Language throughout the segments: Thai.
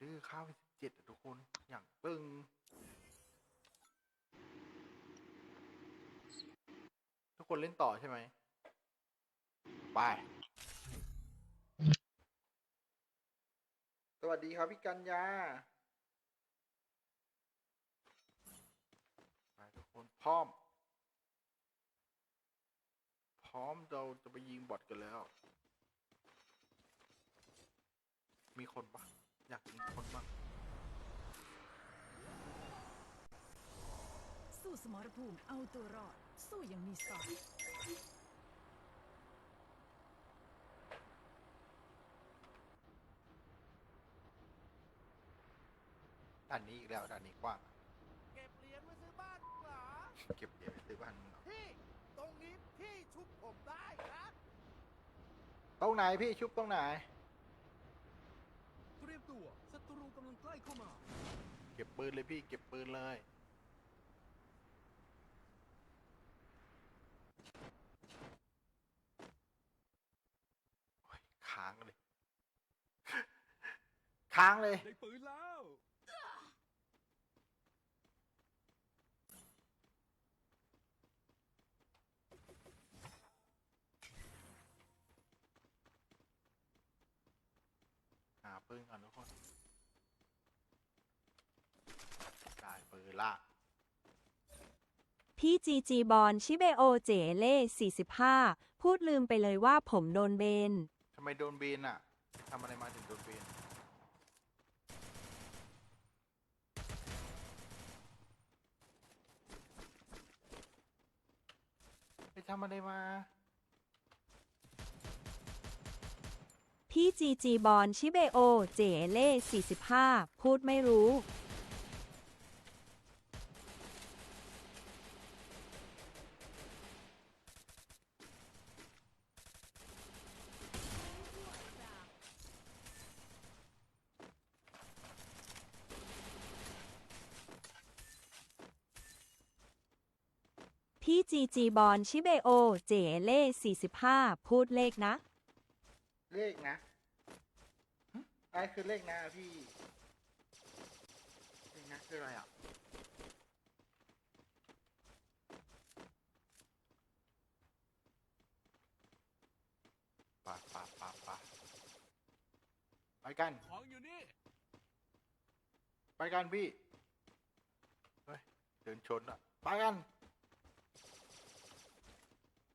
ดื้อข้าวไปสิบเจ็ดทุกคน อย่างตึงทุกคนเล่นต่อใช่ไหม ไป สวัสดีครับพี่กัญญา ไปทุกคนพร้อม พร้อมเราจะไปยิงบอทกันแล้ว มีคนปะ อยากยิงคนบ้างสู้สมรภูมิเอาตัวรอด สู้อยังมีสไตล์ด่านนี้อีกแล้วด่านนี้กว้างเก็บเหรียญไว้ซื้อบ้านเหรอเก็บเหรียญไปซื้อบ้านมึงเหรอพี่ตรงนี้พี่ชุบผมได้นะตรงไหนพี่ชุบตรงไหนเตรียมตัวศัตรูกำลังใกล้เข้ามา เก็บปืนเลยพี่เก็บปืนเลยโอ้ยค้างเลย ค้างเลย ได้ปืนแล้ว ปืนก่อนทุกคนได้ปืนละพี่จีจีบอลชิเบโอเจเล่45 พูดลืมไปเลยว่าผมโดนเบน ทำไมโดนเบนอะทำอะไรมาถึงโดนเบนไปทำอะไรมา พี่จีจีบอลชิเบโอ เจเล่45 พูดไม่รู้ พี่จีจีบอลชิเบโอ เจเล่45 พูดเลขนะ เลขนะหึอะไรคือเลขนะพี่ เลขนะคืออะไรอะ ปะปะปะปะไปกัน ของอยู่นี่ ไปกันพี่ เฮ้ย เดินชนอะ ไปกัน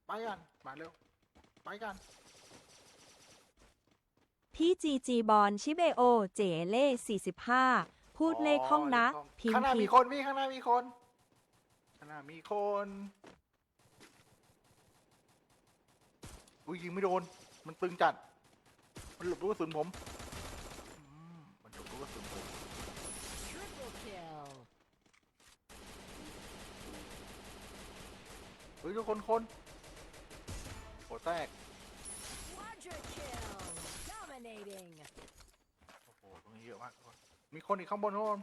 ไปกัน มาเร็ว ไปกัน พี่จีจีบอลชิเบโอ เจเล่45 พูดเลขห้องนะอ๋อพิมข้างพ์หน้าผิมีดคนพี่ข้างหน้ามีคนข้างหน้ามีคนอุ้ยยิงไม่โดน มันตึงจัด มันหลบลูกกระสุนผมอืมมันหลบลูกกระสุนผม Triple kill เฮ้ยทุกคนคนโหแตก Quadra kill แดงอะโอ้โหตรงนี้เยอะมากทุกคนมีคนอีกข้างบนทุกคน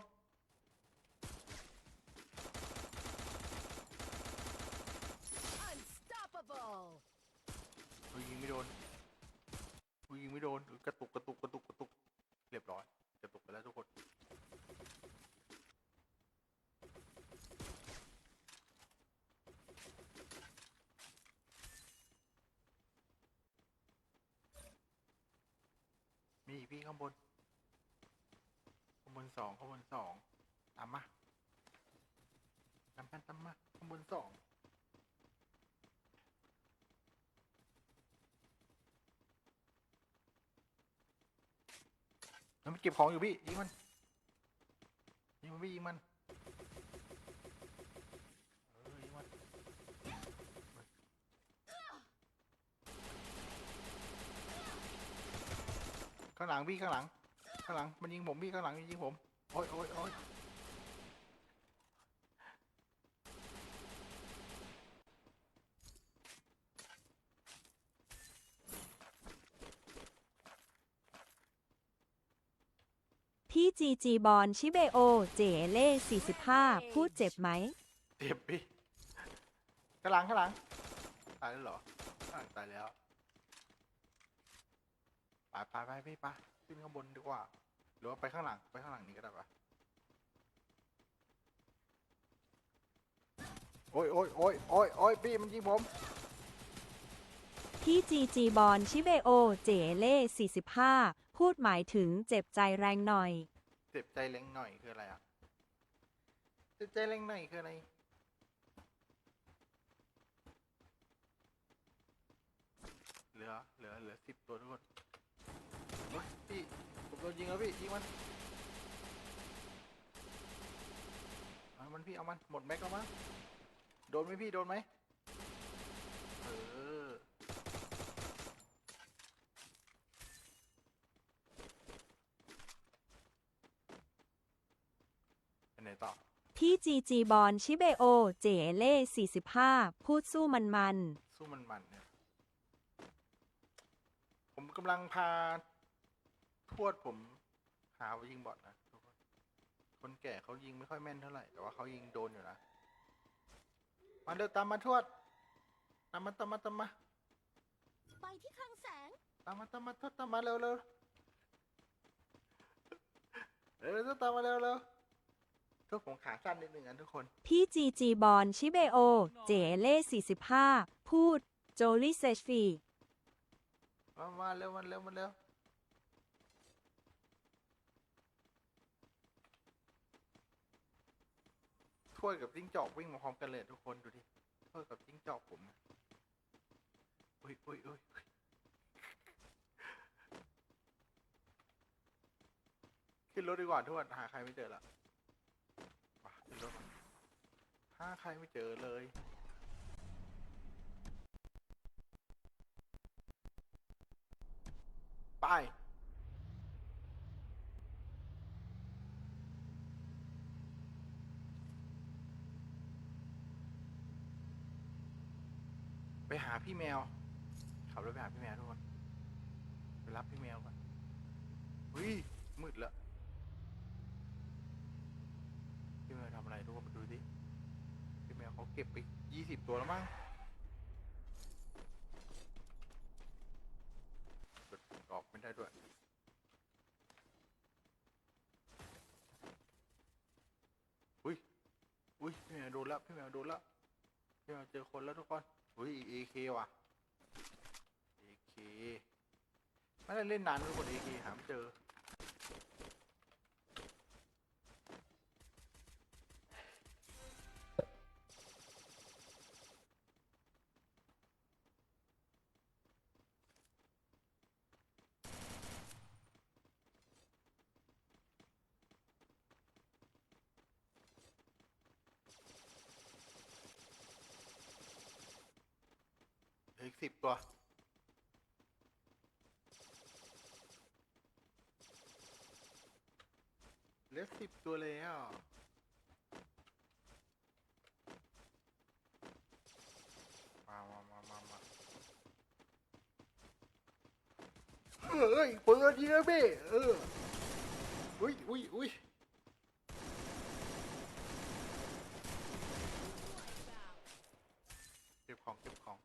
unstoppable อุ้ยยิงไม่โดนอุ้ยยิงไม่โดนอุ๊ยกระตุกกระตุกกระตุกกระตุก เรียบร้อย กระตุกไปแล้วทุกคน สี่พี่ข้างบน ข้างบนสองข้างบนสองตามมาตามกันตามมาข้างบนสองแล้วมันเก็บของอยู่พี่ยิงมันยิงมันพี่ยิงมัน เออยิงมัน ข้างหลังพี่ข้างหลัง ข้างหลังมันยิงผมพี่ข้างหลังมันยิงผมโอ้ยโอ้ยโอ้ยพี่จีจีบอลชิเบโอ เจเล่45 พูดเจ็บไหม เจ็บพี่ข้างหลังข้างหลังตายแล้วเหรออ่าตายแล้ว ไปไปไปพี่ไปขึ้นข้างบนดีกว่า หรือว่าไปข้างหลังไปข้างหลังนี้ก็ได้ปะโอ้ยโอ้ยโอ้ยโอ้ยโอ้ยพี่มันยิงผมพี่จีจีบอลชิเบโอ เจเล่45 พูดหมายถึงเจ็บใจแรงหน่อย เจ็บใจเล็งหน่อยคืออะไรอะเจ็บใจเล็งหน่อยคืออะไรเหลือเหลือเหลือสิบตัวทุกคน เฮ้ยพี่ผมโดนยิงแล้วพี่ยิงมันเอามันพี่เอามันหมดแม็กเอามันโดนไหมพี่โดนไหมเออไปไหนต่อพี่จีจีบอลชิเบโอ เจเล่45 พูดสู้มันมัน สู้มันมันเนี่ยผมกำลังพา ทวดผมหายิงบอทนะทุกคนคนแก่เขายิงไม่ค่อยแม่นเท่าไหร่แต่ว่าเขายิงโดนอยู่นะมาเร็วตามมาทวดตามมาตามมาตามมาไปที่คลังแสง ตามมาตามมาทวดตามมาเร็วเร็วเร็วเร็วตามมาเร็วเร็วทุกผมขาสั้นนิดนึงอะทุกคนๆพี่จีจีบอลชิเบโอ เจเล่45 พูด โจลิเซชฟีมามาเร็วมาเร็วมาเร็ว ถ้วยกับจิ้งจอกวิ่งมาพร้อมกันเลยทุกคนดูดิถ้วยกับจิ้งจอกผมอุ้ยอุ้ยอุ้ยอุ๊ยขึ้นรถดีกว่าทวดหาใครไม่เจอละมาขึ้นรถหาใครไม่เจอเลยไป ไปหาพี่แมว ขับรถไปหาพี่แมวทุกคนไปรับพี่แมวก่อนเฮ้ยมืดแล้วพี่แมวทำอะไรทุกคนมาดูดิพี่แมวเขาเก็บไปยี่สิบตัวแล้วมั้งเปิดออกไม่ได้ด้วยอุ้ยอุ้ยพี่แมวโดนแล้วพี่แมวโดนแล้วพี่แมวเจอคนแล้วทุกคน อุ้ยเอเคว่ะเอเคไม่ได้เล่นนานทุกคนเอเคหาไม่เจอ อีกสิบตัว เหลือสิบตัวแล้วมามามามามาเฮ้ยเปิดยิงแล้วพี่เอออุ้ยอุ้ยอุ้ยเก็บของ เก็บของ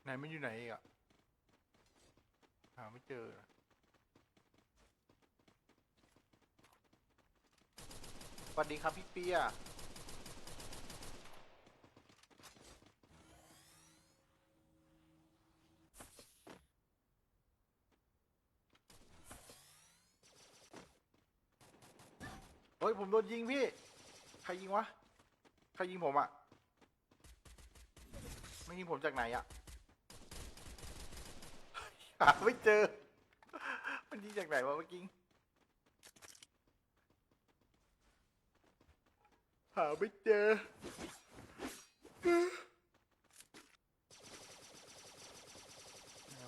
ไห นมันอยู่ไหนอีกอะหาไม่เจออะสวัสดีครับพี่เปียเฮ้ยผมโดนยิงพี่ ใครยิงวะ ใครยิงผมอะไม่ยิงผมจากไหนอะ หาไม่เจอ มันยิงจากไหนวะเมื่อกี้หาไม่เจอ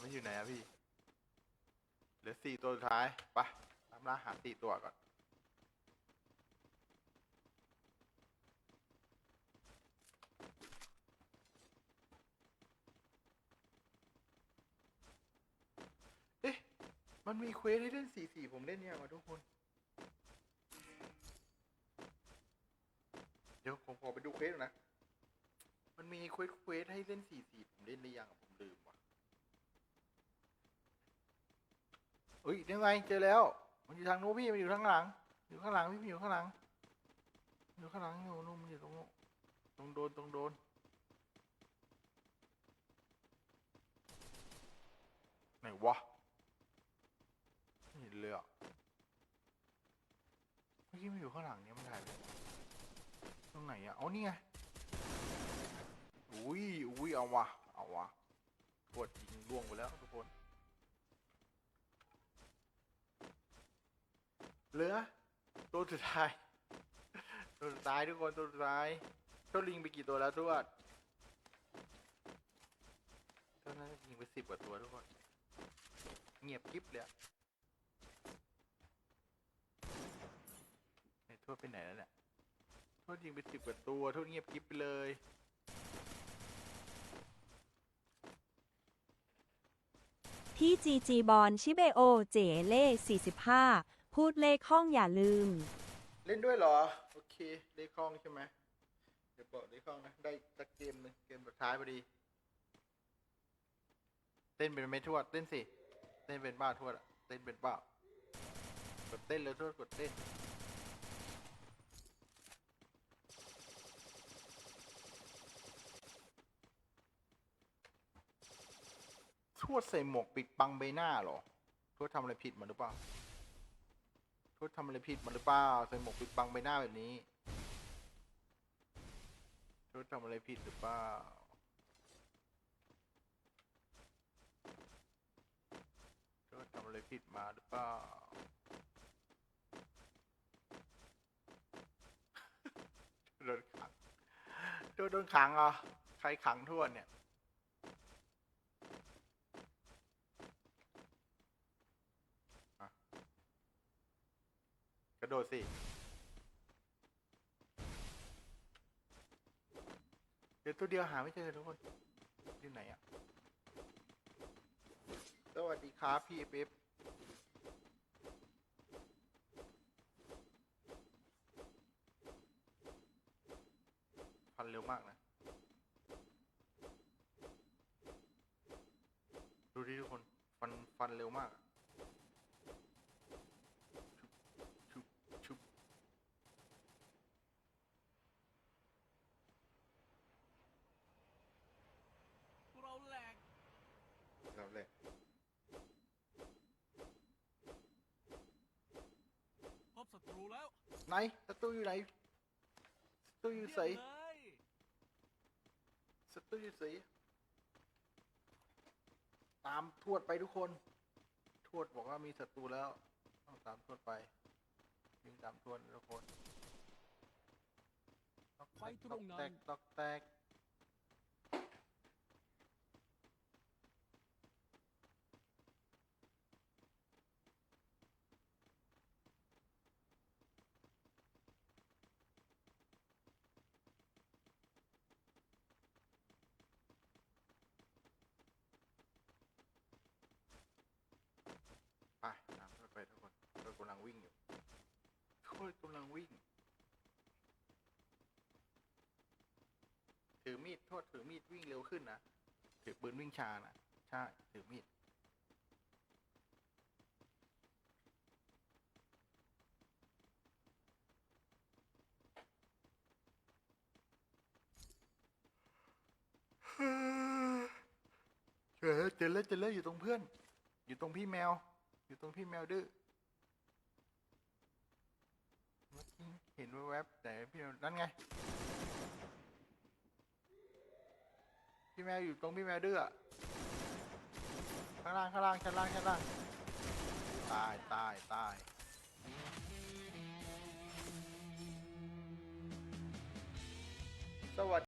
มันอยู่ไหนอะพี่ เหลือสี่ตัวสุดท้าย ไปตามล่าหาสี่ตัวก่อน เอ๊ะ มันมีเควสให้เล่นสี่สี่ผมเล่นยังวะทุกคน เดี๋ยวผมขอไปดูเควสก่อนนะ มันมีเควสเควสให้เล่นสี่สี่ผมเล่นหรือยังผมลืมว่ะเฮ้ยยังไงเจอแล้ว มันอยู่ทางโน้นพี่มันอยู่ข้างหลัง อยู่ข้างหลังพี่มันอยู่ข้างหลัง อยู่ข้างหลังอยู่นู่นมันอยู่ตรงโน้นตรงโดนตรงโดนไหนวะ นเลยอะเมื่อกี้มันอยู่ข้างหลังเนี่ยมันถ่ายไปตรงไหนอะเอ๋อนี่ไงอุ้ยอุ้ยเอาวะเอาวะกดยิงล่วงไปแล้วทุกคนเหลือตัวสุดท้ายตัวสุดท้ายทุกคนตัวสุดท้ายเจ้าลิงไปกี่ตัวแล้วทวดเจ้าน่าจะยิงไปสิบกว่าตัวทุกคนเงียบกริบเลย ไอ้ทวดไปไหนแล้วเนี่ยทวดยิงไปสิบกว่าตัวทวดเงียบกริบไปเลยพี่จีจีบอลชิเบโอเจเล่45 พูดเลขห้องอย่าลืม เล่นด้วยเหรอ โอเคได้คล่องใช่ไหมเดี๋ยวบอกได้คล่องนะ ได้สักเกมหนึงเกมสุดท้ายพอดี เต้นเป็นไหมทวดเต้นสิ เต้นเป็นบ้าทวดอะเต้นเป็นบ้ากดเต้นเลยทวดกดเต้น วดใส่หมวกปิดบังใบหน้าเหรอ ทวดทำอะไรผิดมาหรือเปล่า ทวดทำอะไรผิดมาหรือเปล่า ใส่หมวกปิดบังใบหน้าแบบนี้ ทวดทำอะไรผิดหรือเปล่าทวดทำอะไรผิดมาหรือเปล่าโดนขังทวดโดนขังเหรอ ใครขังทวดเนี่ย กระโดด สิ เดี๋ยวตัวเดียวหาไม่เจอทุกคนอยู่ไหนอะ สวัสดีครับพี่เป๊ปฟันเร็วมากนะ ดูดิทุกคน ฟัน ฟันเร็วมากอะชุบชุบชุบ เราแหลก ครับเลย พบศัตรูแล้ว ไหนศัตรูอยู่ไหนศัตรูอยู่ใสเยี่ยมเลยศัตรูอยู่ใสตามทวดไปทุกคน ทวดบอกว่ามีศัตรูแล้ว ต้องตามทวดไปวิ่งตามทวดนทุกคนตอกแตกตรงนั้ตอกแตกไปตามทวดไปทุกคนทวดกำลังวิ่งอยู่ทวดกำ ลังวิ่ง ถือมีดโทษถือมีดวิ่งเร็วขึ้นนะ ถือปืนวิ่งช้านะใช่ ถือมีดเจอแล้วเจอแล้วเจอแล้วอยู่ตรงเพื่อน อยู่ตรงพี่แมว อยู่ตรงพี่แมวดื้อ เห็นแวบๆแต่พี่นั่นไง พี่แมวอยู่ตรงพี่แมวดื้อข้างล่างข้างล่างชั้นล่างชั้นล่างตายตายตายสวัสดี